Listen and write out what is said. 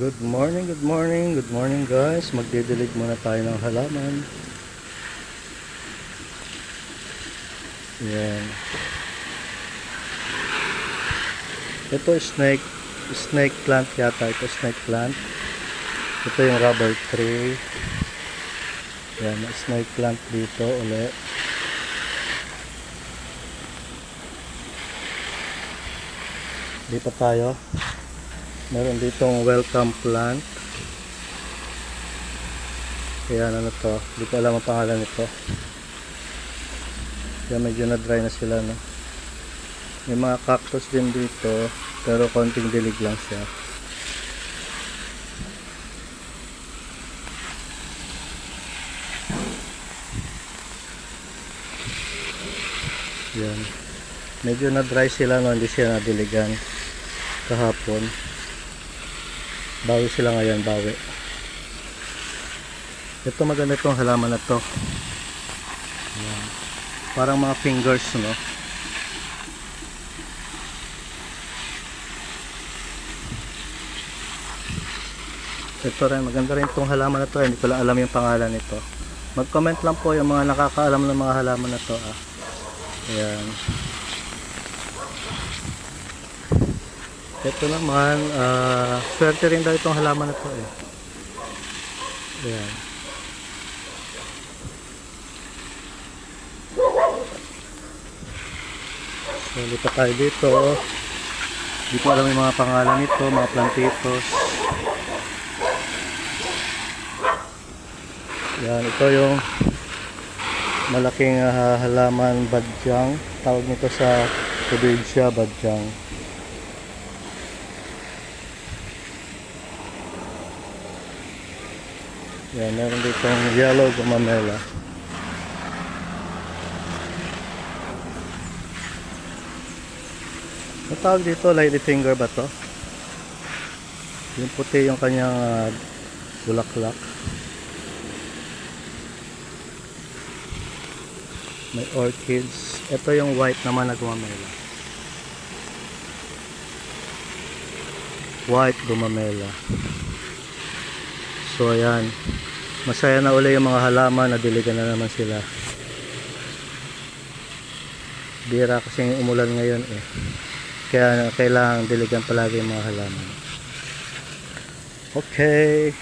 Good morning, good morning, good morning guys. Magdidilig muna tayo ng halaman. Yan. Ito snake, snake plant yata. Ito snake plant. Ito yung rubber tree. Yan, snake plant dito ulit. Dito tayo. Meron ditong welcome plant. Ayan, ano to? Hindi ko alam ang pangalan nito. Kaya medyo na-dry na sila, no? May mga cactus din dito, pero konting dilig lang siya. Yan. Medyo na-dry sila, no? Hindi sila nadiligan kahapon. Bawi sila ngayon, bawi. Ito maganda itong halaman na to. Ayan. Parang mga fingers, no? Ito rin, maganda rin itong halaman na to. Hindi ko lang alam yung pangalan nito. Mag-comment lang po yung mga nakakaalam ng mga halaman na to. Ah. Ayan. Ito naman, ah, swerte rin daw itong halaman na to eh. Ayan. So, lipat tayo dito. Hindi ko alam yung mga pangalan nito, mga plantitos. Yan, ito yung malaking ah, halaman badyang. Tawag nito sa probinsya, badyang. Yan, meron ditong yellow gumamela. Ang tawag dito, lady finger ba to? Yung puti yung kanyang ah, bulaklak. May orchids. Ito yung white naman na gumamela. White gumamela. So ayan. Masaya na uli yung mga halaman. Nadiligan na naman sila. Bira kasi umulan ngayon eh. Kaya kailangan diligan palagi yung mga halaman. Okay.